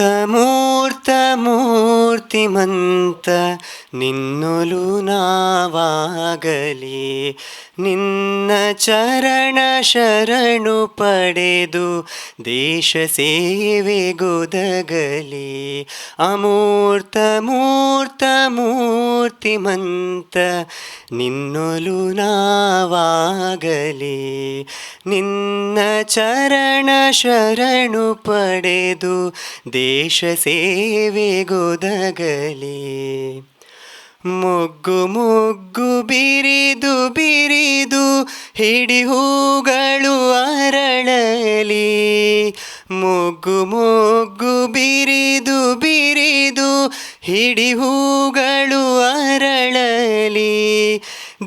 ಮೂರ್ತ ಮೂರ್ತ ಮೂರ್ತಿಮಂತ ನಿನ್ನೊಲು ನಾವಾಗಲಿ. ನಿನ್ನ ಚರಣ ಶರಣು ಪಡೆದು ದೇಶ ಸೇವೆ ಸೇವೆಗೊದಗಲಿ ಅಮೂರ್ತ ಮೂರ್ತ ಮೂರ್ತಿಮಂತ ನಿನ್ನೊಲು ನಾವಾಗಲಿ, ನಿನ್ನ ಚರಣ ಶರಣು ಪಡೆದು ದೇಶ ಸೇವೆಗೊದಗಲಿ ಮೊಗ್ಗು ಮೊಗ್ಗು ಬಿರಿದು ಬಿರಿದು ಹಿಡಿ ಹೂಗಳು ಅರಳಲಿ. ಮೊಗ್ಗು ಮೊಗ್ಗು ಬಿರಿದು ಬಿರಿದು ಹಿಡಿ ಹೂಗಳು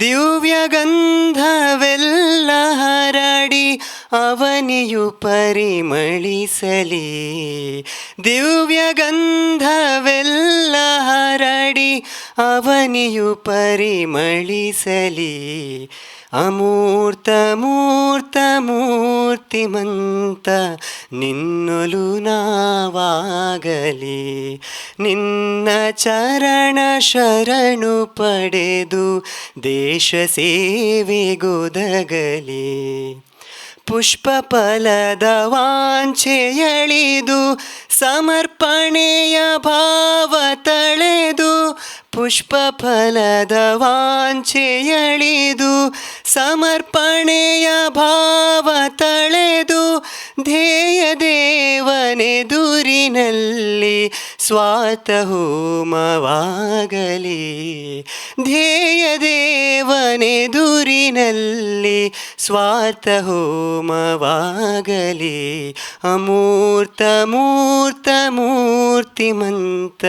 ದಿವ್ಯ ಗಂಧವೆಲ್ಲ ಹರಡಿ ಅವನಿಯು ಪರಿಮಳಿಸಲಿ. ದಿವ್ಯ ಗಂಧವೆಲ್ಲ ಹರಡಿ ಅವನಿಯು ಪರಿಮಳಿಸಲಿ. ಅಮೂರ್ತ, ಮೂರ್ತ, ಮೂರ್ತಿಮಂತ ನಿನ್ನೊಲು ನಾವಾಗಲಿ. ನಿನ್ನ ಚರಣ ಶರಣು ಪಡೆದು ದೇಶ ಸೇವೆಗೊದಗಲಿ ಪುಷ್ಪ ಫಲದ ವಾಂಛೆಯಳಿದು ಸಮರ್ಪಣೆಯ ಭಾವ ತಳೆದು ಪುಷ್ಪ ಫಲದ ವಾಂಛೆಯಳಿದು ಸಮರ್ಪಣೆಯ ಭಾವ ತಳೆದು ಧ್ಯೇಯ ದೇವನೆದುರಿನಲ್ಲಿ ಸ್ವಾತ ಹೋಮವಾಗಲಿ ಧ್ಯೇಯ ದೇವನೆದುರಿನಲ್ಲಿ ಸ್ವಾರ್ಥ ಹೋಮವಾಗಲಿ ಅಮೂರ್ತ ಮೂರ್ತ ಮೂರ್ತಿಮಂತ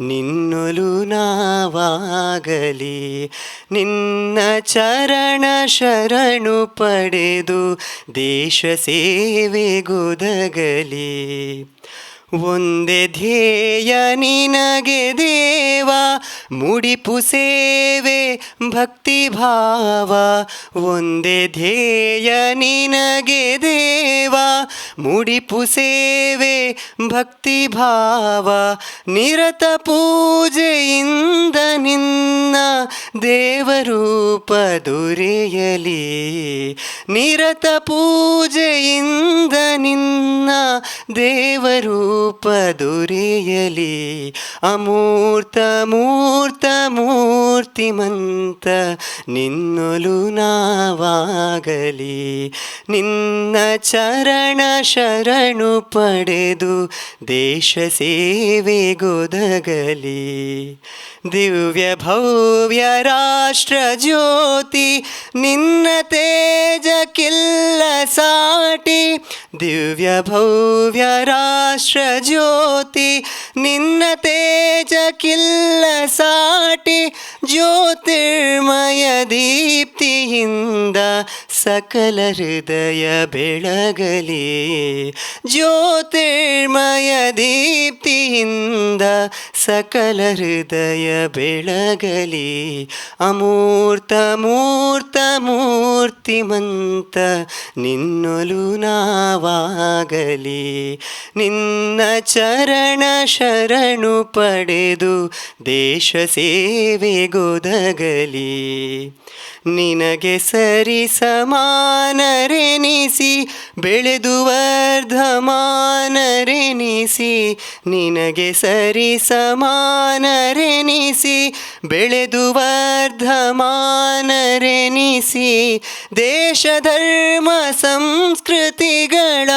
ನಿನ್ನೊಲು ನಾವಾಗಲಿ. ನಿನ್ನ ಚರಣ ಶರಣು ಪಡೆದು ದೇಶ ಸೇವೆಗೊದಗಲಿ ಒಂದೇ ಧ್ಯೇಯ ನಿನಗೆ ದೇವ, ಮುಡಿಪು ಸೇವೆ, ಭಕ್ತಿ ಭಾವ. ಒಂದೇ ಧ್ಯೇಯ ನಿನಗೆ ದೇವ, ಮುಡಿಪು ಸೇವೆ, ಭಕ್ತಿ ಭಾವ. ನಿರತ ಪೂಜೆಯಿಂದ ನಿನ್ನ ದೇವರೂಪ ದೊರೆಯಲಿ. ನಿರತ ಪೂಜೆಯಿಂದ ನಿನ್ನ ದೊರೆಯಲಿ ಅಮೂರ್ತ ಮೂರ್ತ ಮೂರ್ತಿಮಂತ ನಿನ್ನೊಲು ನಾವಾಗಲಿ. ನಿನ್ನ ಚರಣ ಶರಣು ಪಡೆದು ದೇಶ ಸೇವೆಗೊದಗಲಿ ದಿವ್ಯ ಭವ್ಯ ರಾಷ್ಟ್ರ ಜ್ಯೋತಿ ನಿನ್ನ ತೇಜ ಕಿಲ್ಲ ಸಾಟಿ ದಿವ್ಯ ಭವ್ಯ ರಾಷ್ಟ್ರ ಜ್ಯೋತಿ ನಿನ್ನ ತೇಜ ಕಿಲ್ಲ ಸಾಟಿ, ಜ್ಯೋತಿರ್ಮಯ ದೀಪ್ತಿಯಿಂದ ಸಕಲ ಹೃದಯ ಬೆಳಗಲಿ. ಜ್ಯೋತಿರ್ಮಯ ದೀಪ್ತಿಯಿಂದ ಸಕಲ ಹೃದಯ ಬೆಳಗಲಿ. ಅಮೂರ್ತ, ಮೂರ್ತ, ಮೂರ್ತಿಮಂತ, ನಿನ್ನೊಲು ನಾವಾಗಲಿ ನಿನ್ನ ಚರಣ ಶರಣು ಪಡೆದು ದೇಶ ಸೇವೆಗೊದಗಲಿ. ನಿನಗೆ ಸರಿ ಸಮಾನರೆನಿಸಿ, ಬೆಳೆದು ವರ್ಧಮಾನರೆನಿಸಿ. ನಿನಗೆ ಸರಿ ಸಮಾನರೆನಿಸಿ, ಬೆಳೆದು ವರ್ಧಮಾನರೆನಿಸಿ. ದೇಶ ಧರ್ಮ ಸಂಸ್ಕೃತಿಗಳ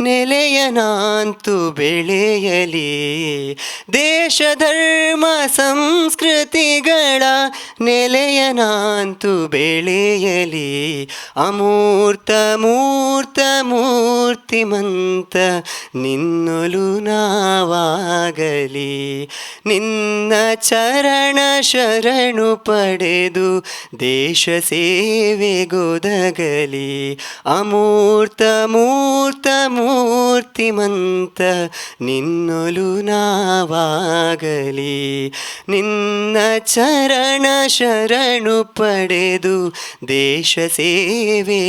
ನೆಲೆಯನಾಂತು ಬೆಳೆಯಲಿ. ದೇಶ ಧರ್ಮ ಸಂಸ್ಕೃತಿಗಳ ನೆಲೆಯನಾಂತು ಬೆಳೆಯಲಿ. ಅಮೂರ್ತ ಮೂರ್ತ ಮೂರ್ತಿಮಂತ ನಿನ್ನೊಲು ನಾವಾಗಲಿ. ನಿನ್ನ ಚರಣ ಶರಣು ಪಡೆದು ದೇಶ ಸೇವೆಗೊದಗಲಿ ಅಮೂರ್ತ, ಮೂರ್ತ, ಮೂರ್ತಿಮಂತ ನಿನ್ನೊಲು ನಾವಾಗಲಿ. ನಿನ್ನ ಚರಣ ಶರಣು ಪಡೆದು ದೇಶ ಸೇವೆಗೊದಗಲಿ